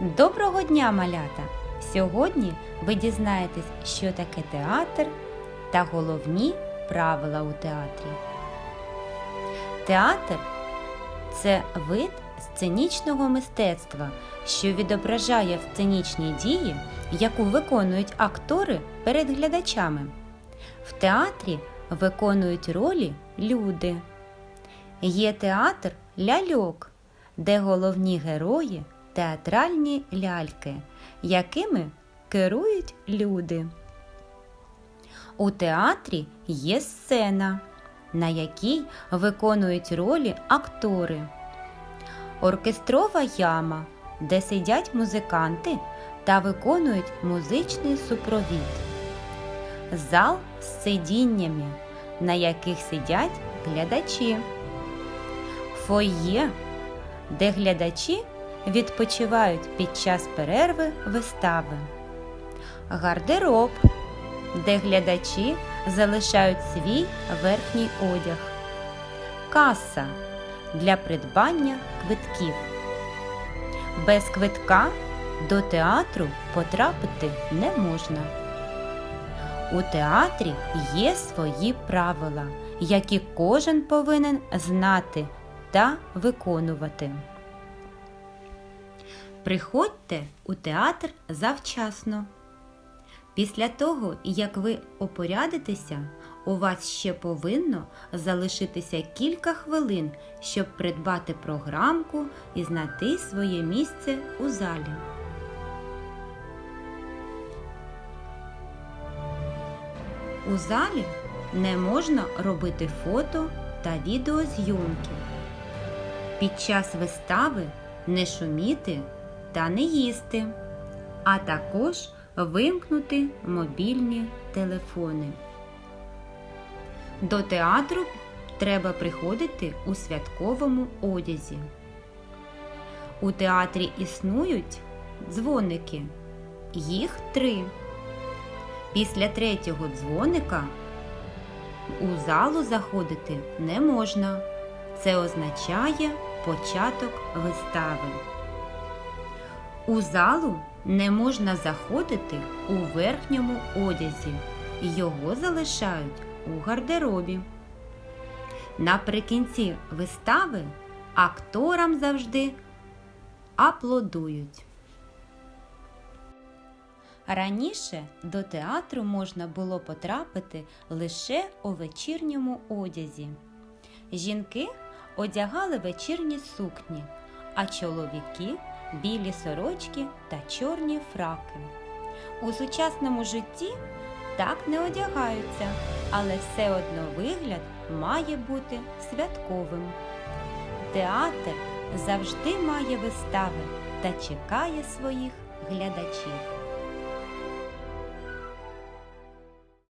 Доброго дня, малята! Сьогодні ви дізнаєтесь, що таке театр та головні правила у театрі. Театр це вид сценічного мистецтва, що відображає в сценічній дії, яку виконують актори перед глядачами. В театрі виконують ролі люди. Є театр ляльок, де головні герої театральні ляльки, якими керують люди. У театрі є сцена, на якій виконують ролі актори. Оркестрова яма, де сидять музиканти та виконують музичний супровід. Зал з сидіннями, на яких сидять глядачі. Фойє, де глядачі відпочивають під час перерви вистави. Гардероб, де глядачі залишають свій верхній одяг. Каса для придбання квитків. Без квитка до театру потрапити не можна. У театрі є свої правила, які кожен повинен знати та виконувати. Приходьте у театр завчасно. Після того, як ви опорядитеся, у вас ще повинно залишитися кілька хвилин, щоб придбати програмку і знайти своє місце у залі. У залі не можна робити фото та відеозйомки. Під час вистави не шуміти та не їсти, а також вимкнути мобільні телефони. До театру треба приходити у святковому одязі. У театрі існують дзвоники. Їх три. Після третього дзвоника у залу заходити не можна. Це означає початок вистави. У залу не можна заходити у верхньому одязі. Його залишають у гардеробі. Наприкінці вистави акторам завжди аплодують. Раніше до театру можна було потрапити лише у вечірньому одязі. Жінки одягали вечірні сукні, а чоловіки білі сорочки та чорні фраки. У сучасному житті так не одягаються, але все одно вигляд має бути святковим. Театр завжди має вистави та чекає своїх глядачів.